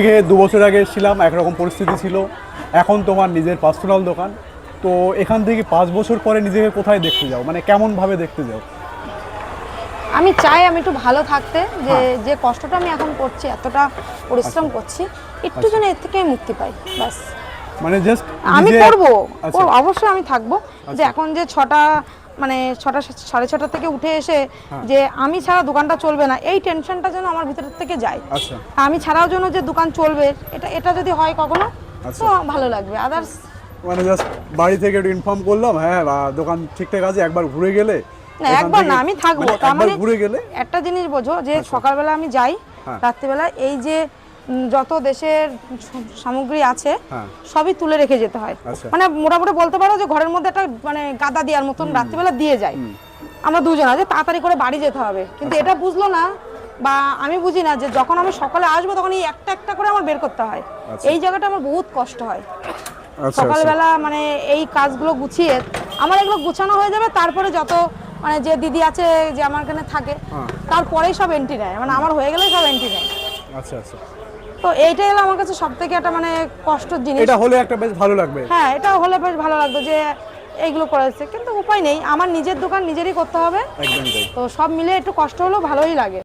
থেকে দু বছর আগে এসেছিলাম একরকম পরিস্থিতি ছিল। এখন তোমার নিজের পার্সোনাল দোকান। তো এখান থেকে পাঁচ বছর পরে নিজেকে কোথায় দেখতে যাও? মানে কেমনভাবে দেখতে যাও? আমি চাই আমি একটু ভালো থাকতে যে হ্যাঁ। যে কষ্টটা আমি এখন করছি এতটা পরিশ্রম আচ্ছা। করছি একটু যেন এর থেকে মুক্তি পাই ব্যাস। মানে জাস্ট আমি করব। আচ্ছা। অবশ্যই আমি থাকব। যে এখন যে ছটা মানে ছটা সাড়ে ছটা থেকে উঠে এসে হ্যাঁ। যে আমি ছাড়া দোকানটা চলবে না এই টেনশনটা যেন আমার ভিতর থেকে যায় আচ্ছা আমি ছাড়াও যেন যে দোকান চলবে এটা এটা যদি হয় কখনো আচ্ছা। তো ভালো লাগবে আদার্স মানে জাস্ট বাড়ি থেকে একটু ইনফর্ম করলাম হ্যাঁ দোকান ঠিকঠাক আছে একবার ঘুরে গেলে না একবার না আমি থাকব মানে তার মানে ঘুরে গেলে একটা জিনিস বোঝো যে সকালবেলা আমি যাই হ্যাঁ। রাত্রিবেলা এই যে যত দেশের সামগ্রী আছে হ্যাঁ। সবই তুলে রেখে যেতে হয়। আচ্ছা। মানে মোটামুটি বলতে পারো যে ঘরের মধ্যে একটা মানে গাদা দেওয়ার মতন রাত্রিবেলা দিয়ে যায়। আমরা দুজন আছে তাড়াতাড়ি করে বাড়ি যেতে হবে। কিন্তু আচ্ছা। এটা বুঝলো না বা আমি বুঝি না যে যখন আমি সকালে আসব তখন এই একটা একটা করে আমার বের করতে হয়। আচ্ছা। এই জায়গাটা আমার বহুত কষ্ট হয়। সকালবেলা মানে এই কাজগুলো গুছিয়ে আমার এগুলো গুছানো হয়ে যাবে তারপরে যত মানে যে দিদি আছে যে আমার এখানে থাকে হ্যাঁ। তারপরেই সব এন্ট্রি নেয়। মানে আমার হয়ে গেলেই সব এন্ট্রি নেয়। আচ্ছা আচ্ছা। তো এইটাই হলো আমার কাছে সব থেকে একটা মানে কষ্টের জিনিস। এটা হলে একটা বেশ ভালো লাগবে। হ্যাঁ এটা হলে বেশ ভালো লাগতো যে এইগুলো করেছে কিন্তু উপায় নেই আমার নিজের দোকান নিজেরই করতে হবে। তো সব মিলে একটু কষ্ট হলেও ভালোই লাগে।